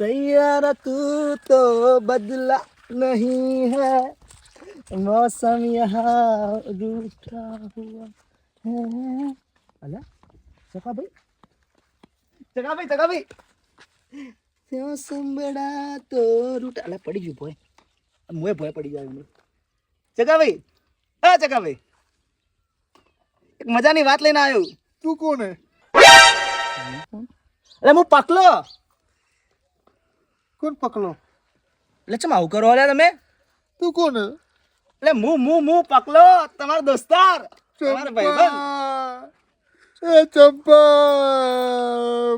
सैयारा तू तो बदला नहीं है मौसम यहाँ रूठा हुआ है अला सका भाई सका भाई सका भाई मौसम बड़ा तो रूठा अला पड़ी जो भोय मुए भोय पड़ी जाए चका भाई હા ચકા ભાઈ એક મજાની વાત લઈને આવ્યો તું કોણ હે અરે હું પકલો કોણ પકલો એટલે ચમ આવું કરો અલ્યા તમે? તું કોણ એટલે હું હું હું પકલો તમારો દોસ્તાર. તમારો ભાઈબંધ. એ ચંપા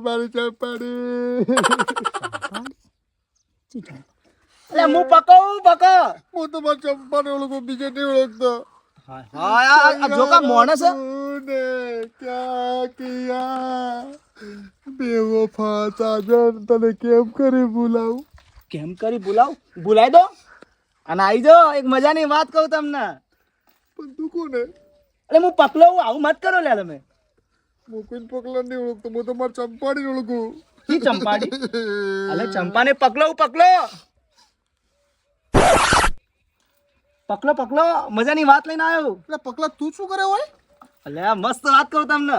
મારી ચંપાડી. એટલે હું પકો પકો હું તો મારી ચંપાને ઓળખું બીજે નહીં ઓળખતો. હા જો કા માણસ બેવફા સાજન તને કેમ કરી બોલાવું કેમ કરી બોલાવ બોલાવી દો. અને આવી જાઓ એક મજાની વાત કહું તમને. પણ તું કોને? અરે હું પકલો હું આવું મત કરો લ્યા તમે. હું કોઈ પકલો નહીં ઓળખતો હું તો મારા ચંપાડી ઓળખું. ચંપાડી અરે ચંપાને પકલો પકલો. પકલો પકલો. મજાની વાત લઈને આવ્યો. એટલે પકલો તું શું કરે હોય? અલે આ મસ્ત વાત કહું તમને.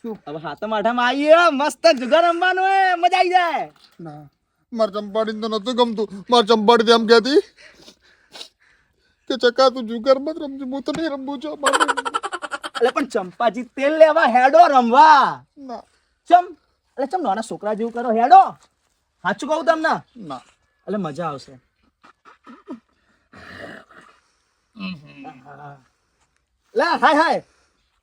શું? હવે હાથમ આઠામાં આવીએ મસ્ત જુગાર રમવાનું હે મજા આવી જાય. ના માર ચંપાડી તો નતું ગમતું. માર ચંપાડી એમ કહેતી કે ચકા તું જુગાર મત રમજું હું તો નહીં રમવું છું એટલે પણ ચંપાજી તેલ લેવા હેડો રમવા. ના. ચમ એટલે ચમ નાના છોકરા જેવું કરો હેડો. સાચું કહું તમને? ના. એટલે મજા આવશે. લે હાય હાય.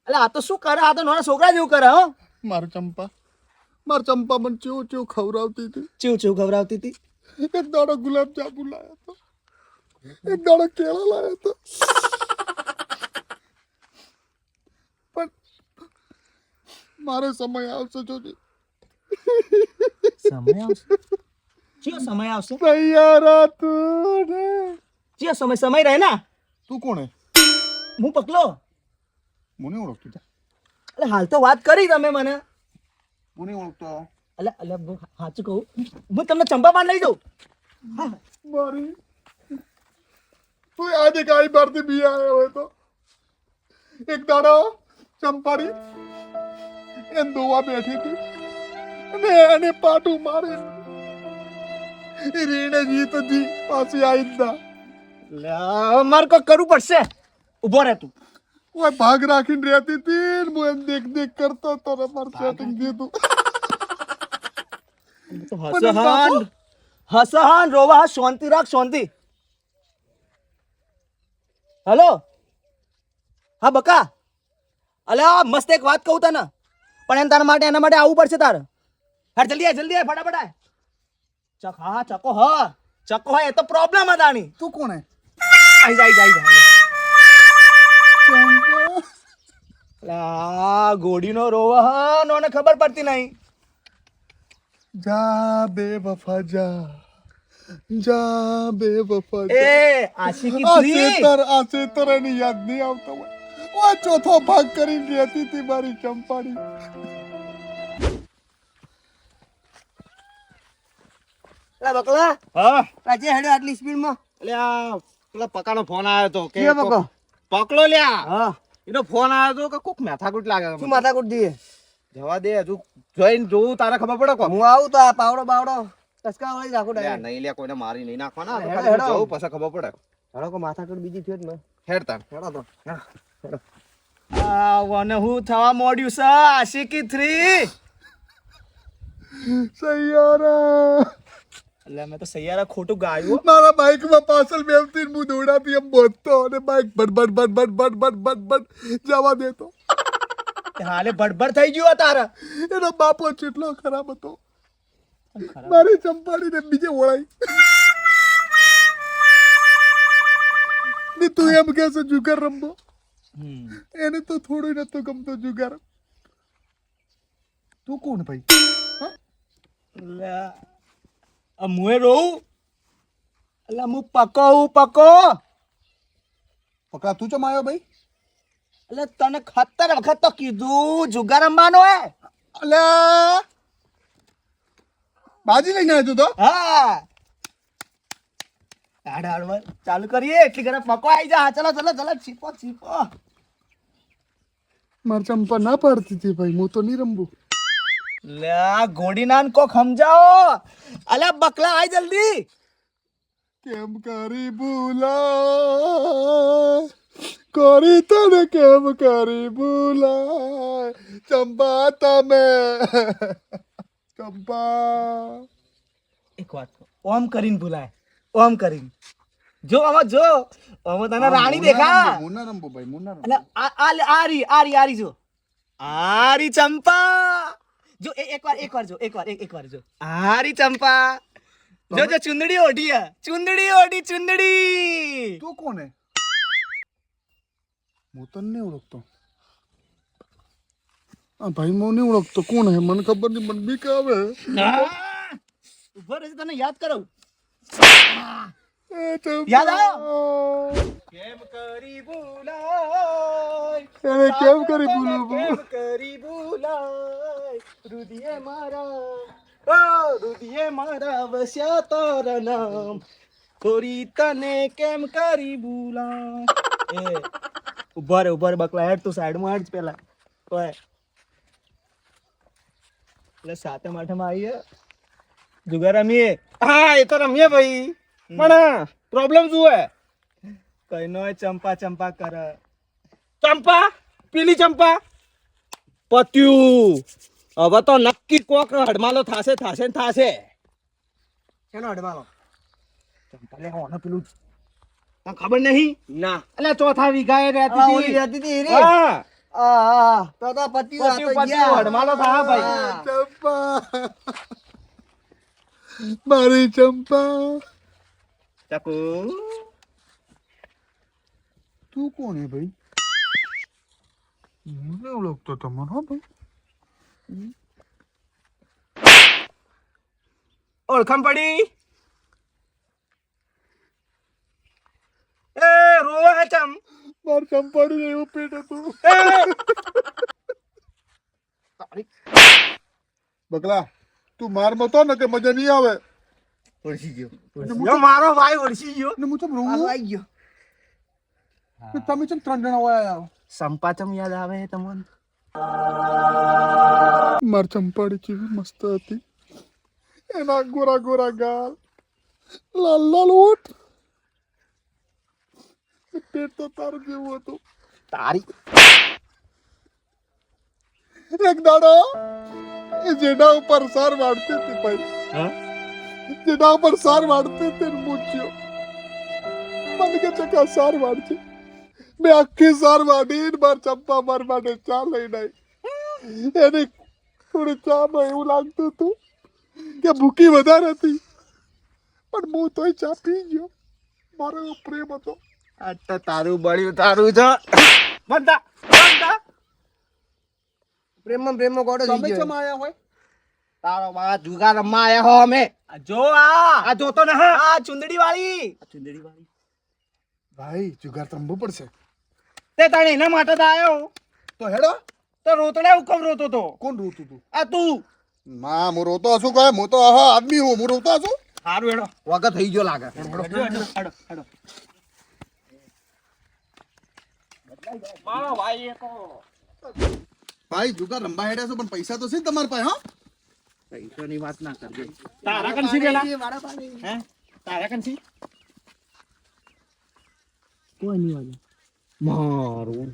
એટલે આ તો શું કરે? આ તો નાના છોકરા જેવું કરે હો. મારો ચંપા. મારો ચંપા મને ચેવું ચેવું ખવડાવતી હતી. ચેવું ચેવું ખવડાવતી હતી? એક દાડો ગુલાબ જાંબુ લાયો હતો. એક દાડો કેળા લાયો હતો. પણ મારો સમય આવશે જોજે. સમય આવશે? ચિયો સમય આવશે? તૈયાર તું ચિયો સમય સમય રહે ના? તું કોણ હે? હું પકલો મને ઓળખતું જા એટલે હાલ તો વાત કરી તમે મને. મને ઓળખતો. એટલે એટલે હું સાચું કહું. હું તમને ચંપા પાન લઈ જાઉં. મારી. તું આજે કાઈ ભારતી બી આવ્યો હોય તો. એક દાડો ચંપાડી એમ દોવા બેઠી હતી. અને એને પાટું મારે રીણે જી તો જી પાછી આવી જ ના. મારે કોઈ કરવું પડશે? ઊભો રહે તું. ઓય ભાગ રાખીને રહેતી હતી ને હું એમ દેખ દેખ કરતો તો ને મારું સેટિંગ દીધું. હસહાન હસહાન રોવા શાંતિ રાખ શાંતિ. હેલો? હા બકા. અલે આ મસ્ત એક વાત કહું તને. પણ એમ તારા માટે એના માટે આવવું પડશે તારે. હા જલ્દી આય જલ્દી આય ફટાફટ આય. ચક હા ચકો હા. ચકો હા એ તો પ્રોબ્લેમ હતા ની તું કોણ હે? આઈ જાય આઈ જાય ચંપા ગોડીનો રોવા નોને ખબર પડતી નહીં. જા બે વફા જા જા બે વફા એ આશિકી આ થ્રી ચેતર આ એની યાદ નહીં આવતો ઓ ચોથો ભાગ કરી લેતી હતી મારી ચંપાડી લા બકલા હા? આજે હેડ્યો આટલી સ્પીડમાં. આ પેલા પકાનો ફોન આવ્યો તો કે કે પકો? કોક- પકલો લ્યા. હા. એનો ફોન આવ્યો તો કે કોક માથાકૂટ લાગે શું. માથાકૂટ દીએ જવા દે હજુ જોઈને જોવું તારે ખબર પડે કો હું આવું તો આ પાવડો બાવડો ટસકા વળી રાખો ડાયરેક્ટ નહીં લ્યા કોઈને મારી નહીં નાખવાના. જોવું પછી ખબર પડે. હેડો કો માથાકૂટ બીજી થયો જ ને હેડ હેડો તો. આ વને હું થવા મોડ્યું છે આશિકી થ્રી સૈયારા. મેં તો સૈયારા ખોટું ગાયું મારા બાઈકમાં પાછળ બેસતી હું દોડાતી એમ બોધતો અને બાઇક બડબડ બડબડ બડબડ બડબડ જવા દેતો. હાલે બડબડ થઈ ગયો તારા. એનો બાપો કેટલો ખરાબ હતો. મારી ચંપાડીને બીજે ઓળાઈ ને તું એમ કે છે જુગાર રમવો એને તો થોડું નતો ગમતો જુગાર. તું કોણ ભાઈ? હા મુએ રોઉં એટલે હું પકો હું પકો. પકડા તું ચમ આવ્યો ભાઈ? એટલે તને ખતર વખત તો કીધું જુગાર રમવાનો હે. અલ્યા બાજી લઈને આવ્યો તું તો? હા. ચાલુ કરીએ એટલી ઘરે પકો આવી જા. ચલો ચલો ચલો છીપો છીપો મારે ચંપા ના પાડતી હતી ભાઈ હું તો નહીં રમવું લે ઘોડીનાન કોક સમજાવો. અલ્યા બકલા આય જલ્દી. કેમ કરી ભૂલા કરી તને કેમ કરી ભૂલા ચંપા તમે. ચંપા. એક વાત. ઓમ કરીને ભૂલાય ઓમ કરીને. જો આમાં જો આમાં તને રાણી દેખા. હું ના રમવું ભાઈ હું ના રમવું અને આ આ આરી આરી રી આ રી આ રી જો. આરી ચંપા. જો એકવાર એકવાર જો એકવાર એક એકવાર જો. હારી ચંપા. જો જો ચુંદડી ઓઢી. ચુંદડી ઓઢી ચુંદડી. તું કોને? હે તને ઓળખતો. આ ભાઈ મો નહીં ઓળખતો. કોણ હે? મને ખબર નહીં મને બીક આવે. ઊભો રહેજે તને યાદ કરું કેમ કરી ભૂલાય? કેમ કરી ભૂલું? કેમ કરી ભૂલાય? રુધિએ મારા ઓ મારા વસ્યા તાર નામ. કોરી તને કેમ કરી ભૂલાય? એ ઊભા રે ઊભા રે બકલા હેડ તું સાઈડમાં હેડ પેલા. ઓય. એટલે સાતે માઠામાં આવીએ. જુગાર રમીએ હા એ તો રમીએ ભાઈ. પણ પ્રોબ્લેમ શું હે કઈ નો ચંપા ચંપા કર. ચંપા? પીલી ચંપા? પત્યું. હવે તો નક્કી કોક હડમાલો થાશે થાશે ને થાશે. શેનો હડમાલો? ચંપા લે હોને પેલું તને ખબર નહીં? ના. એટલે ચોથા વીઘાએ રહેતી હતી. રહેતી હતી રે. હા. આ. તો તો. હડમાલો થા ભાઈ. ચંપા. મારી ચંપા. ચકુ તું કોણ હે ભાઈ મને ઓળખતો તમને હો ભાઈ ઓળખાણ પડી એ રોવા હે ચમ માર ચંપાડી એવું પેટ હતું બકલા તું માર મતો ને કે મજા નહીં આવે ઓળખી ગયો. મારો ભાઈ ઓળખી ગયો. ને હું ચમ આ રોવું? આવી ગયો. તમે ચમ ત્રણ જણા હોય સંપાચમ યાદ આવે તમને? માર ચંપાડી કેવી મસ્ત હતી. એના ગોરા ગોરા ગાલ. લાલ લાલ ઓટ. પેટ તો તારું જેવું હતું. તારી એક દાડો એ જેડા ઉપર સાર વાળતી હતી ભાઈ. જેડા ઉપર સાર વાળતી હતી ને મૂચ્યો મને કે ચકા સાર વાળશે મેં આખી સાર વાળી માર ચંપા માર માટે ચા લઈને આવી એની થોડી ચામાં એવું લાગતું હતું કે ભૂકી વધારે હતી પણ હું તોય ચા પી ગયો મારો એવો પ્રેમ હતો આ તો તારું બળ્યું તારું છે બંધા બંધા પ્રેમમાં પ્રેમમાં ગોડો તમે ચમ આયા હોય તારો બા જુગાર રમવા આયા હો અમે. આ જો આ. આ જોતો ને હા. આ ચુંદડી વાળી. આ ચુંદડી વાળી. ભાઈ જુગાર રમવું પડશે. તે તાણે એના માટે તો આયો. તો હેડો. તો રોતડે હુકમ રોતો તો. કોણ રોતું તું? આ તું. ના હું રોતો છું કહે હું તો આહા આદમી હું. હું રોતો છું સારું હેડો. વગર થઈ ગયો લાગે. મારો ભાઈ એ ભાઈ જુગાર રંબા હેડ્યા છો પણ પૈસા તો છે ને તમારી પાસે હા? પૈસાની વાત ના કરજે તારા કંસી પેલા? હે? તારા કંસી કોઈ નહીં વાગે. મારું.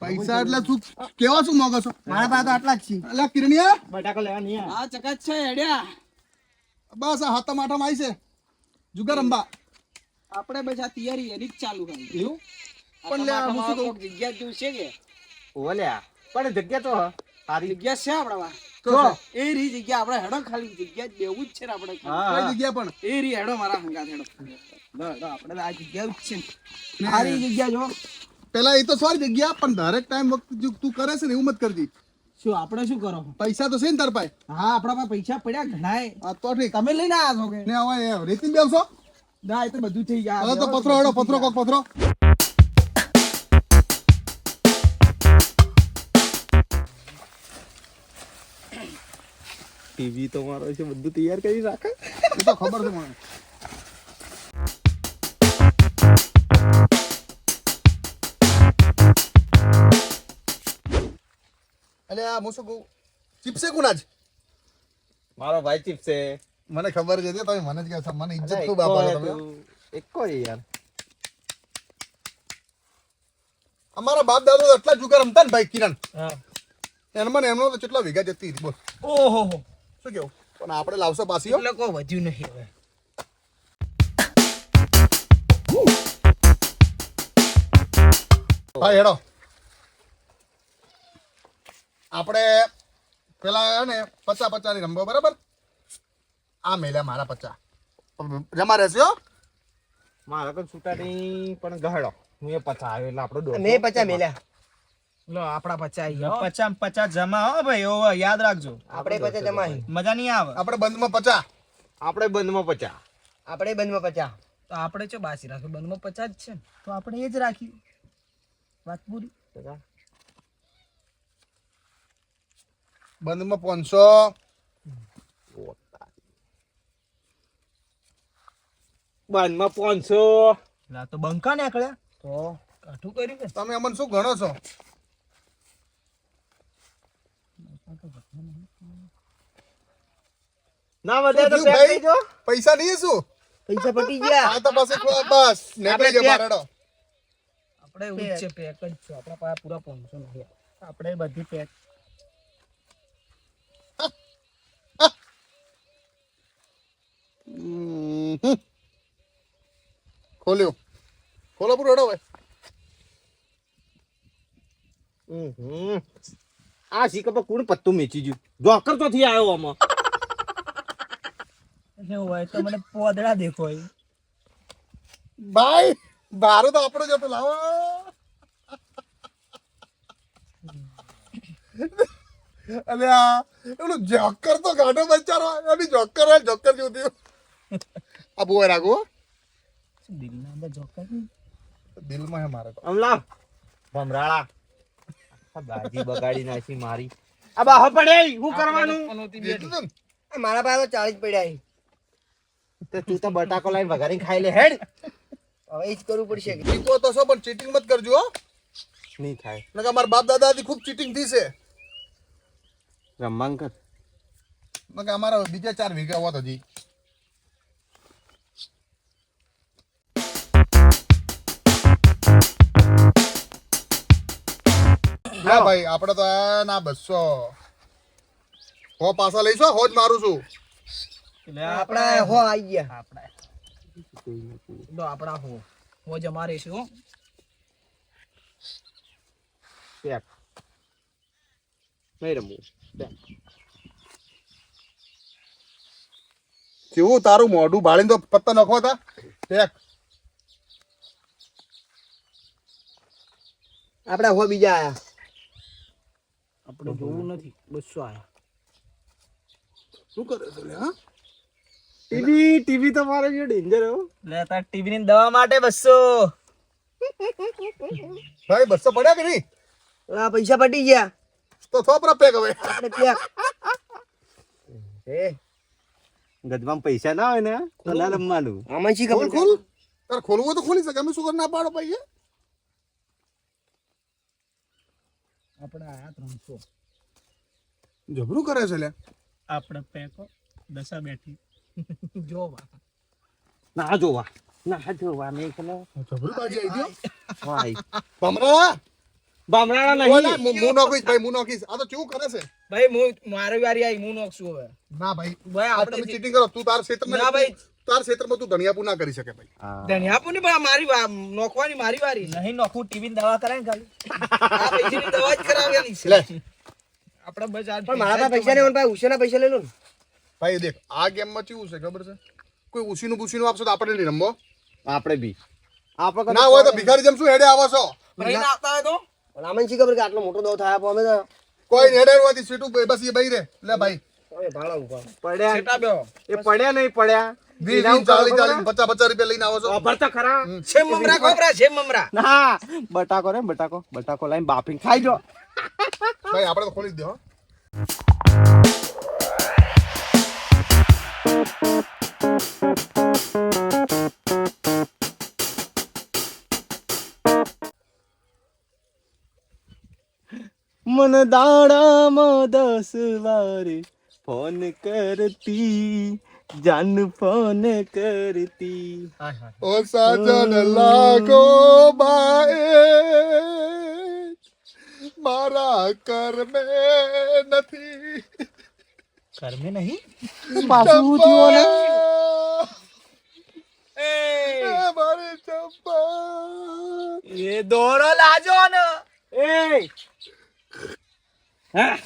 પૈસા એટલે શું કેવા શું માંગો છો? મારા પાસે તો આટલા જ છે. એટલે કિરણિયા? બટાકો લેવા નહીં આ હા ચકાચ છે હેડ્યા. બસ આ હાથમ આઠમ આવી છે. જુગાર અંબા. આપણે બસ આ તૈયારી એની જ ચાલુ કરી. એવું? પણ લે હું શું કહું? જગ્યા જેવું છે કે? ઓલ્યા પણ જગ્યા તો. સારી જગ્યા છે આપણા. તો એ રી જગ્યા આપણે હેડો ખાલી જગ્યા દેવું જ છે ને આપણે કઈ જગ્યા પણ. એ રી હેડો મારા હંગાત હેડો. આપણે આ જગ્યા જ છે સારી જગ્યા જો. પેલા એ તો સારી જગ્યા પણ દરેક ટાઈમ વખત જો તું કરે છે ને એવું મત કરજી. શું આપણે શું કરો? પૈસા તો છે ને તાર પાસે. હા આપણા પાસે પૈસા પડ્યા ઘણાય. આ તો ઠીક. તમે લઈને આવ્યા છો કે? ને હવે રેતી બેસો ના એ તો બધું થઈ ગયા. હવે તો પથરો હેડો પથરો કોક પથરો. ટીવી તો મારો છે બધું તૈયાર કરી રાખે એ તો ખબર છે મને અલે આ હું શું કહું ચીપસે કોના છે મારો ભાઈ ચીપ છે મને ખબર છે તમે મને જ કહો છો મને ઇજ્જત ખૂબ આપો છો તમે એક કોઈ યાર અમારા બાપ દાદા તો એટલા જુગાર રમતા ને ભાઈ કિરણ એને મને એમનો તો કેટલા વીઘા જતી હતી બોલ ઓહો શું કેવું? પણ આપણે લાવશો પાછી હો. લોકો વધ્યું નહીં હવે. ભાઈ હેડો. આપણે પેલા ને પચા પચા ની રમવો બરાબર? આ મેલ્યા મારા પચા. જમા રહેશે હો. મારા તો છૂટા નહીં પણ ગહડો. હું એ પચા આવ્યો એટલે આપણો મેં પચા મેલ્યા. લો આપડા પચાસ પચા પચા જમા હો ભાઈ ઓવ યાદ રાખજો. આપણે પચા જમા મજા નહીં આવે. આપણે બંધમાં પચા આપણે બંધમાં પચા આપણે બંધમાં પચા તો આપણે ચો બાસી રાખો બંધમાં પચા જ છે ને. તો આપણે એ જ રાખી વાત પૂરી? બંધમાં પાંચસો. બંધમાં પાંચસો. લા તો બંકા નીકળ્યા. તો? કાઠું કર્યું તમે અમને શું ગણો છો? ના વધે તો ભાઈ? જો પૈસા નહીં શું? પૈસા પટી ગયા. આ તો પાસે ખો- બસ નેકળે જાય મારડો આપણે ઉચ્ચ પેક જ છે. આપણા પાસે પૂરા પાંચસો નહીં આપણે બધી પેક હમ, હમ. ખોલ્યું. ખોલો પૂરો હવે ભાઈ. હમ. આ શીખ પર કોણ પત્તું મેચી ગયું જોકર તો થી આવ્યો આમાં. એવું હોય તો મને પોદડા દેખો ભાઈ બારો તો આપણો જ હતો લાવો. અલે આ એનું જોકર તો ગાઢો બચારો એની જોકર હોય જોકર જેવું થયું. આ બોય રાખો દિલના અંદર જોકર? દિલમાં હે મારે તો. અમલા. ભમરાળા. બાજી બગાડી નાખી મારી. આ બાહ પડે હું કરવાનું? મારા પાસે ચાલીસ પડ્યા તો તું તો બટાકો લાઈન વઘારી ખાઈ લે હેડ. હવે એ જ કરવું પડશે ચીકો તો છો પણ ચીટિંગ મત કરજો હો. નહીં થાય. નકા મારા બાપ દાદાથી ખૂબ ચીટિંગ થઈ છે. રમવાનું કર. નકર અમારા બીજા ચાર વીઘા હોત હજી. ના ભાઈ આપણે તો ના બસો. હો પાછા લઈશું? હો જ મારું છું. એટલે આપણે હો આવી ગયા. આપણે. તો આપણા હો. હો જ અમારે છે હો. પેક નહીં રમવું. કેવું તારું મોઢું? ભાળીને તો પત્તા નખો હતા. પેક આપણે હો બીજા આયા. આપણે જોવું નથી. બસો આયા. શું કરે છે લે, હા? ટીવી ટીવી તો મારે જો ડેન્જર હો લે તાર ટીવી ની દવા માટે બસો. ભાઈ બસો પડ્યા કે નહીં? આ પૈસા પટી ગયા. તો થોપરા પેક હવે. આપણે ત્યાં એ ગજમાં પૈસા ના હોય ને તો ના રમવાનું. આમાં શી ખોલ ખબર ખોલ. તાર ખોલવું તો ખોલી શકે. અમે શું કરી ના પાડો ભાઈ આપણે આ ત્રણસો. જબરું કરે છે લે આપણે પેકો દશા બેઠી. જોવા. ના જોવા. ના જોવા મેં ખલો જબરું બાજી આવી ગયો? ભાઈ. ભમરા બામરાળા નહીં. હું હું નોખીશ ભાઈ મું નોખીશ. આ તો કેવું કરે છે? ભાઈ હું મારી વારી આવી મું નોખશું હવે. ના ભાઈ. ભાઈ આ આપણે તમે ચીટિંગ કરો તું તાર ક્ષેત્રમાં ના ભાઈ. તાર ક્ષેત્રમાં તું ધણિયાપુ ના કરી શકે ભાઈ. ધણિયાપુ પૂની પણ મારી નોખવાની મારી વારી નહીં નોખું ટીવી ની દવા કરાય ખાલી. આ દવા જ કરાવવાની છે. લે. બસ પણ મારા પૈસા ને ભાઈ ઉછેરના પૈસા લઈ લો ને. ભાઈ દેખ આ ગેમમાં કેવું છે ખબર છે? કોઈ ઉસીનું બુસીનું આપશો તો આપણે નહીં રમવો. આપણે બી. આપણે ના હોય તો ભિખારી જેમ શું હેડે આવો છો? રહીને આવતા હોય તો? પણ આમાં શી ખબર કે આટલો મોટો દો થાય અમે તો? કોઈ ને હેડે હોવાથી સીટું બસ એ બઈ રે. લે ભાઈ. પડ્યા એ પડ્યા નહીં પડ્યા. વીસ પચાસ રૂપિયા લઈને આવો મમરા બટાકો રે બટાકો બટાકો લઈને બાફીને ખાઈ ખોલી દો મન દાડામાં દસ વાર ફોન કરતી. જાન ફોન કરતી ઓ સાજન લાગો બાએ મારા કર મે નથી કરમે નહીં પાછું થયું ને એ મારી ચંપા એ દોરો લાજો ને એ હા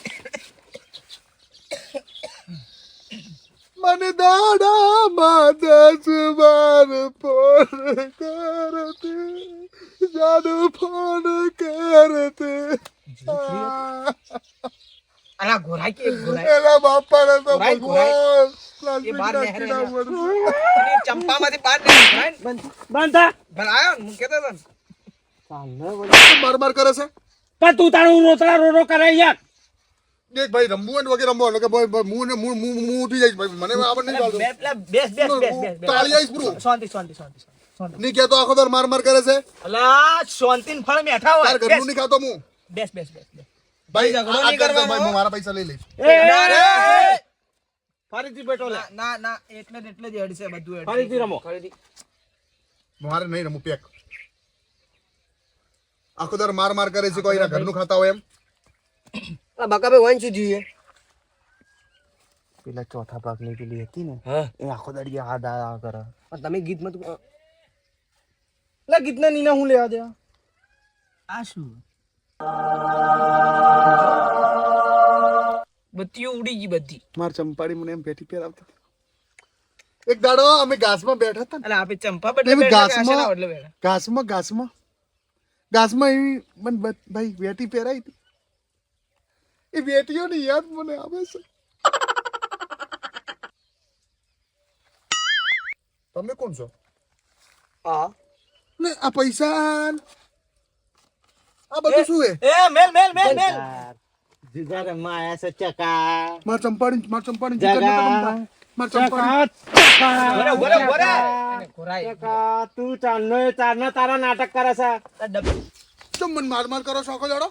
મને દાડામાં દસ વાર ફોન કરતી જાદુ ફોન કરતે અલા ગોરા કે ગોરાઈ એલા બાપા ને તો ભગવાન એ બાર પ્લાસ્ટિક નહેરે બંધ આવ્યો હું કેતો તને ને. બાર બાર કરે છે? પણ તું તારું રોતડા રોરો કરે યાર. દેખ ભાઈ રમવું ને વગેરે રમવું કે ભાઈ ભાઈ ને મું મું મું ઉઠી જઈશ ભાઈ. મને આવડ નહીં ચાલતું. બે- બેસ બેસ બેસ બેસ બેસ. તાળી આવીશ પૂરું. શાંતિ શાંતિ શાંતિ શાંતિ નહીં આખો દર માર માર કરે છે? અલા શાંતિન ફળ મેઠા હોય તાર ઘરનું નહીં ખાતો હું બેસ બેસ બેસ બેસ. ભાઈ ઝઘડો નહીં કરવાનો. ભાઈ હું મારા પૈસા લઈ લઈશ. એ, એ, ના. ફરીથી બેઠો લે. ના, ના ના એટલે એટલે જ હેડ છે બધું હેડ ફરીથી રમો. ફરીથી. મારે નહીં રમવું પેક. આખો દર માર માર કરે છે કોઈ એના ઘરનું ખાતા હોય એમ. બકાભાઈ વન શું જોઈએ. પેલા ચોથા ભાગની પેલી હતી ને એ આખો દાડી યાદ આયા કરે. પણ તમે ગીતમાં તું લે ગીતના નીના હું લેવા દે આ શું? બત્તીઓ ઉડી ગઈ બધી. માર ચંપાડી મને એમ પેટી પહેરાવતા એક દાડો અમે ઘાસમાં બેઠા હતા અને અલા આપે ચંપા બેઠા કે ઘાસમાં- ઘાસમાં ઘાસમાં. ઘાસમાં એવી મને ભાઈ વેટી પહેરાઈ હતી. એ બેટીઓની યાદ મને આવે છે. તમે કોણ છો? આ ને આ પૈસા આ બધું શું હે એ મેલ મેલ મેલ મેલ. જીજારે આયા છે ચકા માર ચંપાડી માર. જીગર. નતા માર બોલે, બોલે. અને ઘોરાય ચકા તું ચારનો એ ચારનો તારા નાટક કરે છે. તો મન માર માર કરો શોખો દાડો?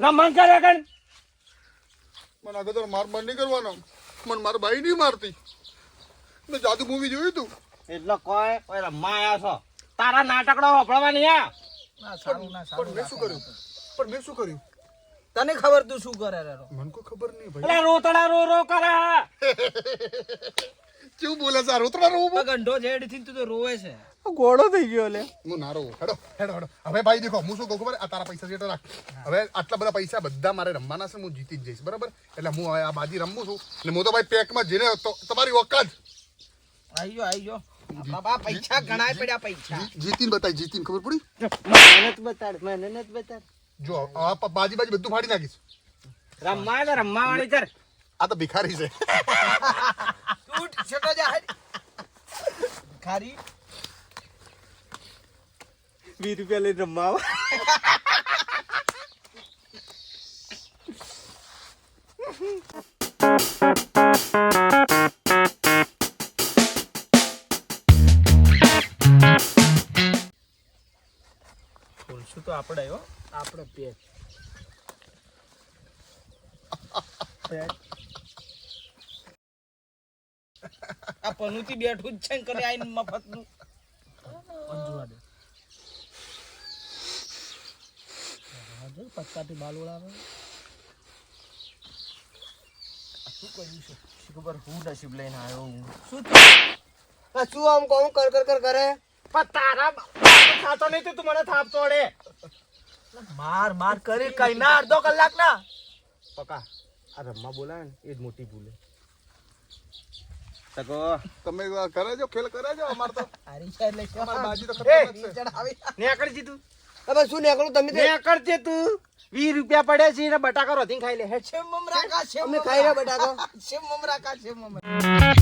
રમણ કરે કણ મને આગળ તો માર માર નહીં કરવાનો. મને મારા ભાઈ નહીં મારતી. મેં જાદુ મૂવી જોયું તું. એટલે કોઈ કોઈ રમવા આયા છો? તારા નાટકડો વાપરવાની આ? ના સારું ના પણ મેં શું કર્યું? પણ મેં શું કર્યું? તને ખબર તું શું કરે રે મને કોઈ ખબર નહીં ભાઈ. એટલે રોતડા રો રો કરે. શું બોલે છે? આ રોતડા રહું ગંઢો જેડથી તું તો રોવે છે. ગોળો થઈ ગયો લે. હું નારો હેડો હેડો હેડો. હવે ભાઈ દેખો હું શું કહું ખબર? આ તારા પૈસા જેટલા રાખ. હવે આટલા બધા પૈસા બધા મારે રમવાના છે હું જીતી જ જઈશ બરાબર? એટલે હું હવે આ બાજી રમું છું. અને હું તો ભાઈ પેકમાં જઈને તો તમારી ઓકાત. આઈયો આઈયો બાબા પૈસા ગણાય પડ્યા પૈસા. જીતીન બતાવી જીતીને ખબર પડી? મહેનત બતાડ મહેનત બતાડ. જો આ બાજી બાજી બધું ફાડી નાખીશ. રમવા ને રમવા વાળી કર. આ તો ભિખારી છે. ઉઠ છોટો જા હેડ. વીસ રૂપિયા લઈને રમવા ખોલશું તો આપણે, હો. આપણો પેટ. આ પનુથી બેઠું જ છે કરે આઈને મફતનું અંજુવા દે હા, જો પત્તાથી બાલ ઉડાવે. શું કર્યું છે? ખબર હું નસીબ લઈને આવ્યો હું. શું શું આમ કોમ કર કર કર કરે. પણ તારા ખાતો નહીં તું મને થાપ તોડે. માર માર કરી કઈ ના અડધો કલાક ના. પકા. આ રમવા બોલાય ને એ જ મોટી ભૂલે. તકો તમે કરે જો ખેલ કરે જો અમાર તો. હારી છે એટલે? અમાર બાજી તો ખતરનાક છે. નેકળ જી તું. હવે શું નીકળું તમે તે? નેકળ છે તું. વીસ રૂપિયા પડે છે ને બટાકા રોધીને ખાઈ લે. છે શેમ મમરા કા શેમ અમે ખાઈ રહ્યા બટાકા. છે મમરા કા શેમ મમરા.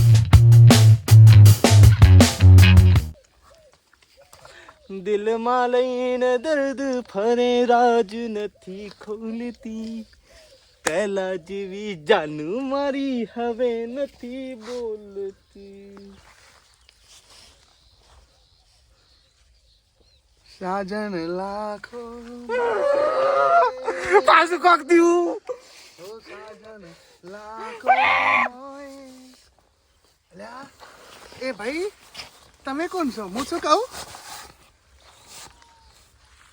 દિલમાં લઈને દર્દ ફરે રાજ નથી ખોલતી. પહેલા જેવી જાનુ મારી હવે નથી બોલતી. સાજન લાખો. પાછું કોક દીવું. સાજન લાખો એ ભાઈ તમે કોણ છો? હું શું કહું?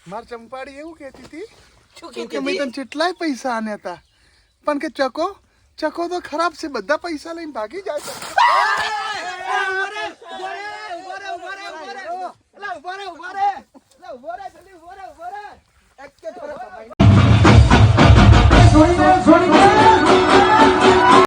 માર ચંપાડી એવું કહેતી હતી કે મેં તને કેટલાય પૈસા આન્યા હતા પણ કે ચકો ચકો તો ખરાબ છે બધા પૈસા લઈને ભાગી જાય ઊભો રહે જલ્દી ઊભો રહે ઊભો રહે એક કે થોડો છોડી છોડી